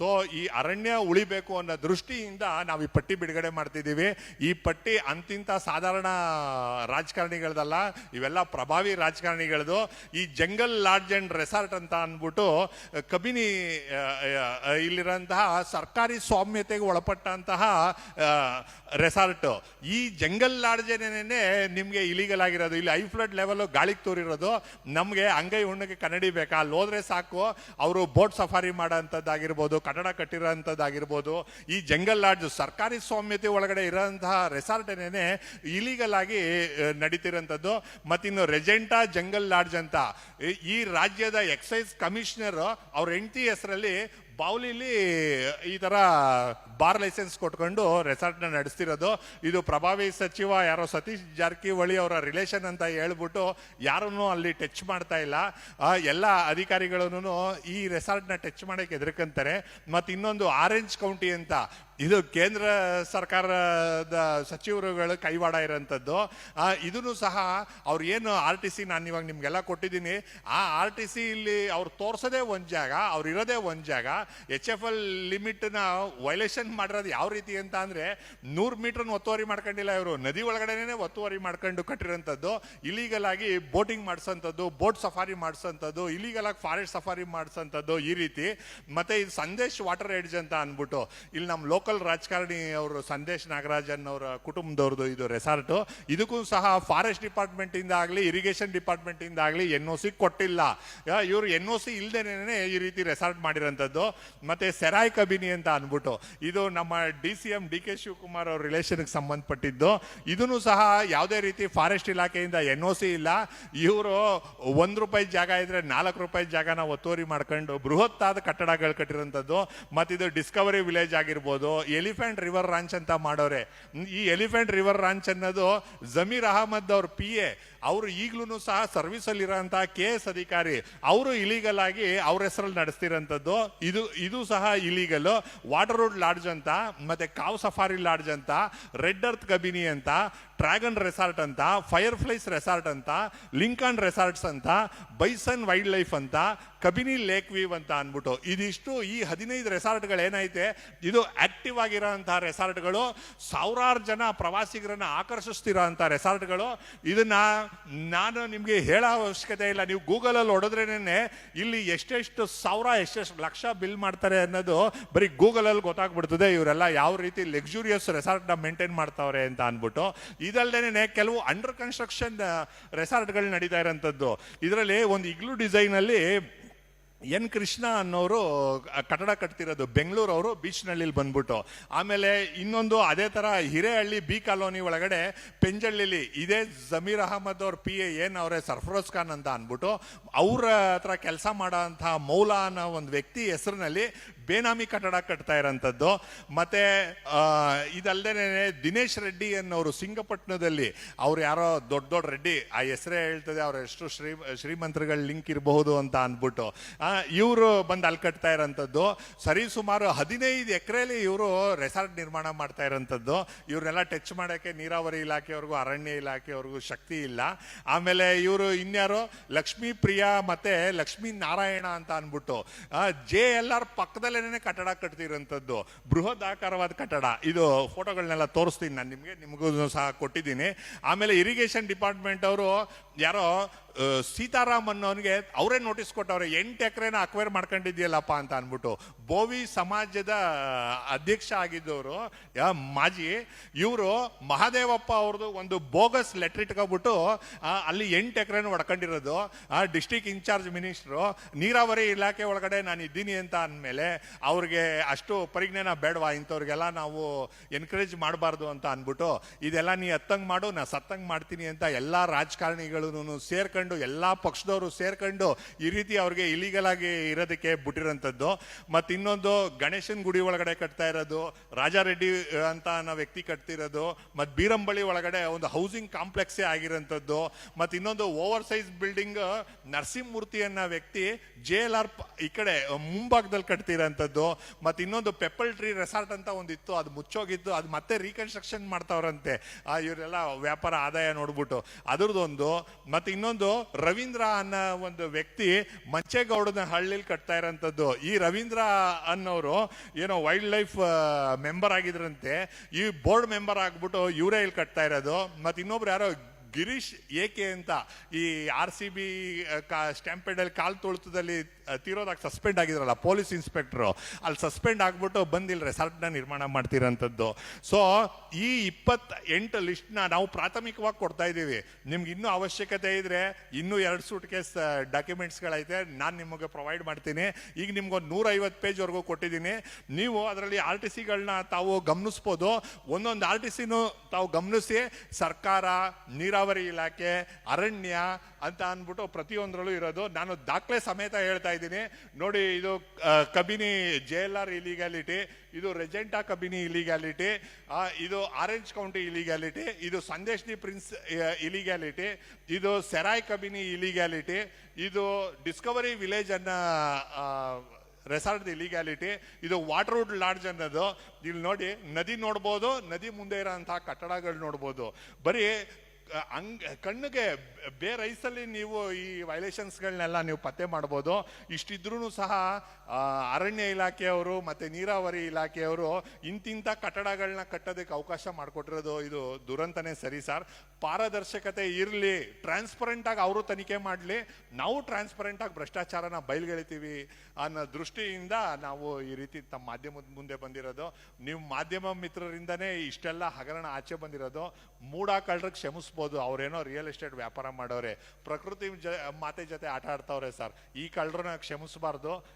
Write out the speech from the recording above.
So ಈ ಅರಣ್ಯ ಉಳಿಬೇಕು ಅನ್ನೋ ದೃಷ್ಟಿಯಿಂದ ನಾವು ಈ ಪಟ್ಟಿ ಬಿಡುಗಡೆ ಮಾಡ್ತಿದ್ದೀವಿ. ಈ ಪಟ್ಟಿ ಅಂತಿಂತ ಸಾಧಾರಣ ರಾಜಕಾರಣಿಗಳದಲ್ಲ, ಇವೆಲ್ಲ ಪ್ರಭಾವಿ ರಾಜಕಾರಣಿಗಳದು. ಈ ಜಂಗಲ್ ಲಾಡ್ಜ್ ಅಂಡ್ ರೆಸಾರ್ಟ್ ಅಂತ ಅಂದ್ಬಿಟ್ಟು, ಕಬಿನಿ ಇಲ್ಲಿರೋಂತಹ ಸರ್ಕಾರಿ ಸ್ವಾಮ್ಯತೆಗೆ ಒಳಪಟ್ಟಂತಹ ರೆಸಾರ್ಟು. ಈ ಜಂಗಲ್ ಲಾಡ್ಜೇನೇ ನಿಮಗೆ ಇಲೀಗಲ್ ಆಗಿರೋದು. ಇಲ್ಲಿ ಐ ಫ್ಲಡ್ ಲೆವೆಲ್ ಗಾಳಿಗೆ ತೋರಿರೋದು. ನಮಗೆ ಅಂಗೈ ಹುಣ್ಣಿಗೆ ಕನ್ನಡಿ ಬೇಕಾ? ಅಲ್ಲಿ ಹೋದ್ರೆ ಸಾಕು. ಅವರು ಬೋಟ್ ಸಫಾರಿ ಮಾಡೋಂಥದ್ದಾಗಿರ್ಬೋದು ಕಟ್ಟಡ ಕಟ್ಟಿರೋಂಥದ್ದಾಗಿರ್ಬೋದು, ಈ ಜಂಗಲ್ ಲಾಡ್ಜ್ ಸರ್ಕಾರಿ ಸ್ವಾಮ್ಯತೆ ಒಳಗಡೆ ಇರೋಂತಹ ರೆಸಾರ್ಟ್ ಇಲೀಗಲ್ ಆಗಿ ನಡೀತಿರೋಂಥದ್ದು. ಮತ್ತಿನ್ನು ರೆಜೆಂಟಾ ಜಂಗಲ್ ಲಾಡ್ಜ್ ಅಂತ, ಈ ರಾಜ್ಯದ ಎಕ್ಸೈಸ್ ಕಮಿಷನರ್ ಅವ್ರ ಹೆಂಡತಿ ಹೆಸರಲ್ಲಿ ಬಾವ್ಲಿಲಿ ಈ ತರ ಬಾರ್ ಲೈಸೆನ್ಸ್ ಕೊಟ್ಕೊಂಡು ರೆಸಾರ್ಟ್ನ ನಡೆಸ್ತಿರೋದು. ಇದು ಪ್ರಭಾವಿ ಸಚಿವ ಯಾರೋ ಸತೀಶ್ ಜಾರಕಿಹೊಳಿ ಅವರ ರಿಲೇಷನ್ ಅಂತ ಹೇಳ್ಬಿಟ್ಟು ಯಾರನ್ನು ಅಲ್ಲಿ ಟಚ್ ಮಾಡ್ತಾ ಇಲ್ಲ. ಎಲ್ಲ ಅಧಿಕಾರಿಗಳನ್ನು ಈ ರೆಸಾರ್ಟ್ನ ಟಚ್ ಮಾಡಕ್ಕೆ ಎದುರ್ಕಂತಾರೆ ಮತ್ತು ಇನ್ನೊಂದು ಆರೆಂಜ್ ಕೌಂಟಿ ಅಂತ ಇದು ಕೇಂದ್ರ ಸರ್ಕಾರದ ಸಚಿವರುಗಳು ಕೈವಾಡ ಇರೋಂಥದ್ದು. ಇದನ್ನು ಸಹ ಅವ್ರು ಏನು ಆರ್ ಟಿ ಸಿ ನಾನು ಇವಾಗ ನಿಮಗೆಲ್ಲ ಕೊಟ್ಟಿದ್ದೀನಿ. ಆ ಆರ್ ಟಿ ಸಿ ಇಲ್ಲಿ ಅವ್ರು ತೋರಿಸೋದೇ ಒಂದು ಜಾಗ, ಅವ್ರು ಇರೋದೇ ಒಂದು ಜಾಗ. ಎಚ್ ಎಫ್ ಎಲ್ ಲಿಮಿಟ್ನ ವೈಲೇಷನ್ ಮಾಡಿರೋದು ಯಾವ ರೀತಿ ಅಂತ ಅಂದರೆ ನೂರು ಮೀಟ್ರನ್ನ ಒತ್ತುವರಿ ಮಾಡ್ಕೊಂಡಿಲ್ಲ ಇವರು. ನದಿ ಒಳಗಡೆನೇ ಒತ್ತುವರಿ ಮಾಡ್ಕೊಂಡು ಕಟ್ಟಿರೋಂಥದ್ದು. ಇಲೀಗಲ್ ಆಗಿ ಬೋಟಿಂಗ್ ಮಾಡಿಸೋಂಥದ್ದು, ಬೋಟ್ ಸಫಾರಿ ಮಾಡಿಸೋಂಥದ್ದು ಇಲೀಗಲ್ ಆಗಿ ಫಾರೆಸ್ಟ್ ಸಫಾರಿ ಮಾಡಿಸೋಂಥದ್ದು ಈ ರೀತಿ. ಮತ್ತು ಇದು ಸಂದೇಶ್ ವಾಟರ್ ಎಡ್ಜ್ ಅಂತ ಅಂದ್ಬಿಟ್ಟು. ಇಲ್ಲಿ ನಮ್ಮ ಲೋಕಲ್ ರಾಜಕಾರಣಿ ಅವರು ಸಂದೇಶ್ ನಾಗರಾಜನ್ ಅವರ ಕುಟುಂಬದವ್ರದ್ದು ಇದು ರೆಸಾರ್ಟು ಇದಕ್ಕೂ ಸಹ ಫಾರೆಸ್ಟ್ ಡಿಪಾರ್ಟ್ಮೆಂಟ್ ಇಂದ ಆಗಲಿ ಇರಿಗೇಷನ್ ಡಿಪಾರ್ಟ್ಮೆಂಟ್ ಇಂದ ಆಗಲಿ ಎನ್ ಒ ಸಿ ಕೊಟ್ಟಿಲ್ಲ. ಇವರು ಎನ್ ಒ ಸಿ ಇಲ್ದೇನೆ ಈ ರೀತಿ ರೆಸಾರ್ಟ್ ಮಾಡಿರೋಂಥದ್ದು. ಮತ್ತೆ ಸೆರಾಯ್ ಕಬಿನಿ ಅಂತ ಅಂದ್ಬಿಟ್ಟು ಇದು ನಮ್ಮ D C M D K Shivakumar ಅವ್ರ ರಿಲೇಷನ್ಗೆ ಸಂಬಂಧಪಟ್ಟಿದ್ದು. ಇದನ್ನು ಸಹ ಯಾವುದೇ ರೀತಿ ಫಾರೆಸ್ಟ್ ಇಲಾಖೆಯಿಂದ ಎನ್ ಒ ಸಿ ಇಲ್ಲ. ಇವರು ಒಂದು ರೂಪಾಯಿ ಜಾಗ ಇದ್ರೆ ನಾಲ್ಕು ರೂಪಾಯಿ ಜಾಗನ ಒತ್ತುವರಿ ಮಾಡ್ಕೊಂಡು ಬೃಹತ್ತಾದ ಕಟ್ಟಡಗಳು ಕಟ್ಟಿರೋಂಥದ್ದು. ಮತ್ತಿದು ಡಿಸ್ಕವರಿ ವಿಲೇಜ್ ಆಗಿರ್ಬೋದು ಎಲಿಫೆಂಟ್ ರಿವರ್ ರಾಂಚ್ ಅಂತ ಮಾಡೋರೆ. ಈ ಎಲಿಫೆಂಟ್ ರಿವರ್ ರಾಂಚ್ ಅನ್ನೋದು ಜಮೀರ್ ಅಹಮದ್ ಅವ್ರ ಪಿ ಎ. ಅವರು ಈಗಲೂ ಸಹ ಸರ್ವಿಸ್ ಅಲ್ಲಿ ಇರೋಂತಹ ಕೆ ಎಸ್ ಅಧಿಕಾರಿ. ಅವರು ಇಲೀಗಲ್ ಆಗಿ ಅವ್ರ ಹೆಸರಲ್ಲಿ ನಡೆಸ್ತಿರೋಂಥದ್ದು. ಇದು ಇದು ಸಹ ಇಲೀಗಲ್ ವಾಟರ್ ರೋಡ್ ಲಾಡ್ಜ್ ಅಂತ, ಮತ್ತೆ ಕಾವ್ ಸಫಾರಿ ಲಾಡ್ಜ್ ಅಂತ ರೆಡ್ ಅರ್ತ್ ಕಬಿನಿ ಅಂತ ಡ್ರ್ಯಾಗನ್ ರೆಸಾರ್ಟ್ ಅಂತ ಫೈರ್ ಫ್ಲೈಸ್ ರೆಸಾರ್ಟ್ ಅಂತ ಲಿಂಕನ್ ರೆಸಾರ್ಟ್ಸ್ ಅಂತ ಬೈಸನ್ ವೈಲ್ಡ್ ಲೈಫ್ ಅಂತ ಕಬಿನಿ ಲೇಕ್ ವೀವ್ ಅಂತ ಅಂದ್ಬಿಟ್ಟು. ಇದಿಷ್ಟು ಈ ಹದಿನೈದು ರೆಸಾರ್ಟ್ಗಳು ಏನೈತೆ ಇದು ಆಕ್ಟಿವ್ ಆಗಿರೋಂಥ ರೆಸಾರ್ಟ್ಗಳು ಸಾವಿರಾರು ಜನ ಪ್ರವಾಸಿಗರನ್ನ ಆಕರ್ಷಿಸ್ತಿರೋಂಥ ರೆಸಾರ್ಟ್ಗಳು. ಇದನ್ನ ನಾನು ನಿಮಗೆ ಹೇಳೋ ಅವಶ್ಯಕತೆ ಇಲ್ಲ. ನೀವು ಗೂಗಲಲ್ಲಿ ಹೊಡೆದ್ರೇನೆ ಇಲ್ಲಿ ಎಷ್ಟೆಷ್ಟು ಸಾವಿರ, ಎಷ್ಟೆಷ್ಟು ಲಕ್ಷ ಬಿಲ್ ಮಾಡ್ತಾರೆ ಅನ್ನೋದು ಬರೀ ಗೂಗಲಲ್ಲಿ ಗೊತ್ತಾಗ್ಬಿಡ್ತದೆ. ಇವರೆಲ್ಲ ಯಾವ ರೀತಿ ಲಕ್ಸುರಿಯಸ್ ರೆಸಾರ್ಟ್ನ ಮೇಂಟೈನ್ ಮಾಡ್ತಾವ್ರೆ ಅಂತ ಅಂದ್ಬಿಟ್ಟು. ಇದಲ್ದೇನೆ ಕೆಲವು ಅಂಡರ್ ಕನ್ಸ್ಟ್ರಕ್ಷನ್ ರೆಸಾರ್ಟ್ಗಳು ನಡೀತಾ ಇರೋಂಥದ್ದು. ಇದರಲ್ಲಿ ಒಂದು ಇಗ್ಲು ಡಿಸೈನಲ್ಲಿ ಎನ್ ಕೃಷ್ಣ ಅನ್ನೋರು ಕಟ್ಟಡ ಕಟ್ತಿರೋದು ಬೆಂಗಳೂರು ಅವರು, ಬೀಚ್ನಳ್ಳಿಲಿ ಬಂದ್ಬಿಟ್ಟು. ಆಮೇಲೆ ಇನ್ನೊಂದು ಅದೇ ಥರ ಹಿರೇಹಳ್ಳಿ ಬಿ ಕಾಲೋನಿ ಒಳಗಡೆ ಪೆಂಜಳ್ಳಿಲಿ, ಇದೇ ಜಮೀರ್ ಅಹಮದ್ ಅವ್ರ ಪಿ ಎ ಏನು ಅವರೇ ಸರ್ಫರೋಜ್ ಖಾನ್ ಅಂತ ಅಂದ್ಬಿಟ್ಟು, ಅವ್ರ ಹತ್ರ ಕೆಲಸ ಮಾಡೋ ಅಂತಹ ಮೌಲಾ ಅನ್ನೋ ಒಂದು ವ್ಯಕ್ತಿ ಹೆಸರಿನಲ್ಲಿ ಬೇನಾಮಿ ಕಟ್ಟಡ ಕಟ್ತಾ ಇರೋಂಥದ್ದು. ಮತ್ತೆ ಇದಲ್ಲದೇ ದಿನೇಶ್ ರೆಡ್ಡಿ ಅನ್ನೋರು ಸಿಂಗಪಟ್ಟಣದಲ್ಲಿ, ಅವ್ರು ಯಾರೋ ದೊಡ್ಡ ದೊಡ್ಡ ರೆಡ್ಡಿ, ಆ ಹೆಸರೇ ಹೇಳ್ತದೆ, ಅವ್ರ ಎಷ್ಟು ಶ್ರೀ, ಶ್ರೀಮಂತರುಗಳ ಲಿಂಕ್ ಇರಬಹುದು ಅಂತ ಅಂದ್ಬಿಟ್ಟು. ಇವರು ಬಂದು ಅಲ್ಲಿ ಕಟ್ತಾ ಇರೋಂಥದ್ದು. ಸರಿ, ಸುಮಾರು ಹದಿನೈದು ಎಕರೆಲಿ ಇವರು ರೆಸಾರ್ಟ್ ನಿರ್ಮಾಣ ಮಾಡ್ತಾ ಇರೋಂಥದ್ದು. ಇವ್ರನ್ನೆಲ್ಲ ಟಚ್ ಮಾಡೋಕ್ಕೆ ನೀರಾವರಿ ಇಲಾಖೆಯವ್ರಿಗೂ, ಅರಣ್ಯ ಇಲಾಖೆಯವ್ರಿಗೂ ಶಕ್ತಿ ಇಲ್ಲ. ಆಮೇಲೆ ಇವರು ಇನ್ಯಾರು? ಲಕ್ಷ್ಮೀ ಪ್ರಿಯಾ ಮತ್ತೆ ಲಕ್ಷ್ಮೀ ನಾರಾಯಣ ಅಂತ ಅಂದ್ಬಿಟ್ಟು. ಜೆ ಎಲ್ ಆರ್ ಪಕ್ಕದಲ್ಲೇನೆ ಕಟ್ಟಡ ಕಟ್ತಿರೋಂಥದ್ದು. ಬೃಹದಾಕಾರವಾದ ಕಟ್ಟಡ. ಇದು ಫೋಟೋಗಳನ್ನೆಲ್ಲ ತೋರಿಸ್ತೀನಿ ನಾನು ನಿಮಗೆ, ನಿಮಗೂ ಸಹ ಕೊಟ್ಟಿದ್ದೀನಿ. ಆಮೇಲೆ ಇರಿಗೇಷನ್ ಡಿಪಾರ್ಟ್ಮೆಂಟ್ ಅವರು ಯಾರೋ ಸೀತಾರಾಮ್ ಅನ್ನೋನಿಗೆ ಅವರೇ ನೋಟಿಸ್ ಕೊಟ್ಟವ್ರೆ, ಎಂಟು ಎಕರೆನ ಅಕ್ವೈರ್ ಮಾಡ್ಕೊಂಡಿದ್ಯಲ್ಲಪ್ಪ ಅಂತ ಅಂದ್ಬಿಟ್ಟು, ಬೋವಿ ಸಮಾಜದ ಅಧ್ಯಕ್ಷ ಆಗಿದ್ದವರು ಮಾಜಿ, ಇವರು ಮಹಾದೇವಪ್ಪ ಅವ್ರದ್ದು ಒಂದು ಬೋಗಸ್ ಲೆಟ್ರ್ ಇಟ್ಕೊಬಿಟ್ಟು ಅಲ್ಲಿ ಎಂಟು ಎಕರೆನ ಹೊಡ್ಕೊಂಡಿರೋದು ಆ ಡಿಸ್ಟಿಕ್ ಇನ್ಚಾರ್ಜ್ ಮಿನಿಸ್ಟ್ರು ನೀರಾವರಿ ಇಲಾಖೆ ಒಳಗಡೆ ನಾನು ಇದ್ದೀನಿ ಅಂತ ಅಂದಮೇಲೆ, ಅವ್ರಿಗೆ ಅಷ್ಟು ಪರಿಜ್ಞಾನ ಬೇಡವಾ, ಇಂಥವ್ರಿಗೆಲ್ಲ ನಾವು ಎನ್ಕರೇಜ್ ಮಾಡಬಾರ್ದು ಅಂತ ಅಂದ್ಬಿಟ್ಟು, ಇದೆಲ್ಲ ನೀ ಹತ್ತಂಗೆ ಮಾಡು, ನಾ ಸತ್ತಂಗೆ ಮಾಡ್ತೀನಿ ಅಂತ ಎಲ್ಲ ರಾಜಕಾರಣಿಗಳು ಸೇರ್ಕೊಂಡು ಎಲ್ಲ ಪಕ್ಷದವರು ಸೇರ್ಕೊಂಡು ಈ ರೀತಿ ಅವ್ರಿಗೆ ಇಲೀಗಲ್ ಆಗಿ ಇರೋದಕ್ಕೆ ಬಿಟ್ಟಿರೋಂಥದ್ದು. ಮತ್ತು ಇನ್ನೊಂದು ಗಣೇಶನ ಗುಡಿ ಒಳಗಡೆ ಕಟ್ತಾ ಇರೋದು, ರಾಜಾರೆಡ್ಡಿ ಅಂತ ಅನ್ನೋ ವ್ಯಕ್ತಿ ಕಟ್ತಿರೋದು, ಮತ್ತು ಬೀರಂಬಳಿ ಒಳಗಡೆ ಒಂದು ಹೌಸಿಂಗ್ ಕಾಂಪ್ಲೆಕ್ಸೇ ಆಗಿರೋಂಥದ್ದು, ಮತ್ತು ಇನ್ನೊಂದು ಓವರ್ ಸೈಜ್ ಬಿಲ್ಡಿಂಗ್ ನರಸಿಂಹಮೂರ್ತಿ ಅನ್ನೋ ವ್ಯಕ್ತಿ ಜೆ ಎಲ್ ಆರ್ ಈ ಕಡೆ ಮುಂಭಾಗದಲ್ಲಿ ಕಟ್ತಿರೋಂಥದ್ದು. ಮತ್ತು ಇನ್ನೊಂದು ಪೆಪ್ಪಲ್ ಟ್ರೀ ರೆಸಾರ್ಟ್ ಅಂತ ಒಂದಿತ್ತು, ಅದು ಮುಚ್ಚೋಗಿತ್ತು, ಅದು ಮತ್ತೆ ರೀಕನ್ಸ್ಟ್ರಕ್ಷನ್ ಮಾಡ್ತಾವ್ರಂತೆ. ಇವರೆಲ್ಲ ವ್ಯಾಪಾರ ಆದಾಯ ನೋಡ್ಬಿಟ್ಟು ಅದರದೊಂದು ಮತ್ತು ಇನ್ನೊಂದು ರವೀಂದ್ರ ಅನ್ನೋ ಒಂದು ವ್ಯಕ್ತಿ ಮಂಚೇಗೌಡನ ಹಳ್ಳಿಲಿ ಕಟ್ತಾ ಇರೋಂಥದ್ದು. ಈ ರವೀಂದ್ರ ಅನ್ನೋರು ಏನೋ ವೈಲ್ಡ್ ಲೈಫ್ ಮೆಂಬರ್ ಆಗಿದ್ರಂತೆ. ಈ ಬೋರ್ಡ್ ಮೆಂಬರ್ ಆಗ್ಬಿಟ್ಟು ಇವರೇ ಇಲ್ಲಿ ಕಟ್ತಾ ಇರೋದು. ಮತ್ತು ಇನ್ನೊಬ್ರು ಯಾರೋ ಗಿರೀಶ್ ಏಕೆ ಅಂತ ಈ ಆರ್ ಸಿ ಬಿ ಕಾ ಸ್ಟ್ಯಾಂಪೇಡಲ್ಲಿ ಕಾಲು ತುಳಿತದಲ್ಲಿ ತೀರೋದಾಗ ಸಸ್ಪೆಂಡ್ ಆಗಿದ್ರಲ್ಲ ಪೊಲೀಸ್ ಇನ್ಸ್ಪೆಕ್ಟ್ರು ಅಲ್ಲಿ ಸಸ್ಪೆಂಡ್ ಆಗಿಬಿಟ್ಟು ಬಂದಿಲ್ಲ ರೆಸಾರ್ಟ್ನ ನಿರ್ಮಾಣ ಮಾಡ್ತಿರೋಂಥದ್ದು ಸೊ ಈ ಇಪ್ಪತ್ತ ಎಂಟು ಲಿಸ್ಟ್ನ ನಾವು ಪ್ರಾಥಮಿಕವಾಗಿ ಕೊಡ್ತಾ ಇದ್ದೀವಿ. ನಿಮ್ಗೆ ಇನ್ನೂ ಅವಶ್ಯಕತೆ ಇದ್ರೆ, ಇನ್ನೂ ಎರಡು ಸೂಟ್ ಕೇಸ್ ಡಾಕ್ಯುಮೆಂಟ್ಸ್ಗಳೈತೆ ನಾನು ನಿಮಗೆ ಪ್ರೊವೈಡ್ ಮಾಡ್ತೀನಿ. ಈಗ ನಿಮ್ಗೊಂದು ನೂರೈವತ್ತು ಪೇಜ್ವರೆಗೂ ಕೊಟ್ಟಿದ್ದೀನಿ. ನೀವು ಅದರಲ್ಲಿ ಆರ್ ಟಿ ಸಿಗಳನ್ನ ತಾವು ಗಮನಿಸ್ಬೋದು. ಒಂದೊಂದು ಆರ್ ಟಿ ಸಿನೂ ತಾವು ಗಮನಿಸಿ, ಸರ್ಕಾರ, ನೀರಾವರಿ ಇಲಾಖೆ, ಅರಣ್ಯ ಅಂತ ಅಂದ್ಬಿಟ್ಟು ಪ್ರತಿಯೊಂದರಲ್ಲೂ ಇರೋದು. ನಾನು ದಾಖಲೆ ಸಮೇತ ಹೇಳ್ತಾ ಇದ್ದೀನಿ. ನೋಡಿ, ಇದು Kabini J L R illegality ಇದು ರೆಜೆಂಟಾ ಕಬಿನಿ ಇಲಿಗ್ಯಾಲಿಟಿ ಇದು ಆರೆಂಜ್ ಕೌಂಟಿ ಇಲಿಗ್ಯಾಲಿಟಿ ಇದು ಸಂದೇಶ್ನಿ ಪ್ರಿನ್ಸ್ ಇಲಿಗ್ಯಾಲಿಟಿ ಇದು ಸೆರಾಯ್ ಕಬಿನಿ ಇಲಿಗ್ಯಾಲಿಟಿ ಇದು ಡಿಸ್ಕವರಿ ವಿಲೇಜ್ ಅನ್ನ ರೆಸಾರ್ಟ್ ಇಲಿಗ್ಯಾಲಿಟಿ ಇದು ವಾಟರ್ವುಡ್ ಲಾಡ್ಜ್ ಅನ್ನೋದು. ಇಲ್ಲಿ ನೋಡಿ, ನದಿ ನೋಡ್ಬೋದು, ನದಿ ಮುಂದೆ ಇರೋಂತಹ ಕಟ್ಟಡಗಳು ನೋಡ್ಬೋದು. ಬರೀ ಅಂಗ್, ಕಣ್ಣಿಗೆ ಬೇ ರೈಸಲ್ಲಿ ನೀವು ಈ ವೈಲೇಷನ್ಸ್ಗಳನ್ನೆಲ್ಲ ನೀವು ಪತ್ತೆ ಮಾಡ್ಬೋದು. ಇಷ್ಟಿದ್ರೂ ಸಹ ಅರಣ್ಯ ಇಲಾಖೆಯವರು ಮತ್ತೆ ನೀರಾವರಿ ಇಲಾಖೆಯವರು ಇಂತಿಂಥ ಕಟ್ಟಡಗಳನ್ನ ಕಟ್ಟೋದಕ್ಕೆ ಅವಕಾಶ ಮಾಡಿಕೊಟ್ಟಿರೋದು ಇದು ದುರಂತನೇ ಸರಿ ಸರ್. ಪಾರದರ್ಶಕತೆ ಇರಲಿ ಟ್ರಾನ್ಸ್ಪರೆಂಟ್ ಆಗಿ ಅವರು ತನಿಖೆ ಮಾಡಲಿ, ನಾವು ಟ್ರಾನ್ಸ್ಪರೆಂಟ್ ಆಗಿ ಭ್ರಷ್ಟಾಚಾರನ ಬಯಲ್ಗೆಳಿತೀವಿ ಅನ್ನೋ ದೃಷ್ಟಿಯಿಂದ ನಾವು ಈ ರೀತಿ ತಮ್ಮ ಮಾಧ್ಯಮದ ಮುಂದೆ ಬಂದಿರೋದು. ನೀವು ಮಾಧ್ಯಮ ಮಿತ್ರರಿಂದನೇ ಇಷ್ಟೆಲ್ಲ ಹಗರಣ ಆಚೆ ಬಂದಿರೋದು. ಮೂಡ ಕಳ್ಳರಿಗೆ ಕ್ಷಮಿಸ್ಬೋದು. ಅವ್ರೇನೋ ರಿಯಲ್ ಎಸ್ಟೇಟ್ ವ್ಯಾಪಾರ ಮಾಡೋರೆ. ಪ್ರಕೃತಿ ಜ, ಮಾತೆ ಜೊತೆ ಆಟ ಆಡ್ತಾವ್ರೆ ಸರ್. ಈ ಕಳ್ಳರನ್ನ ಕ್ಷಮಿಸಬಾರ್ದು.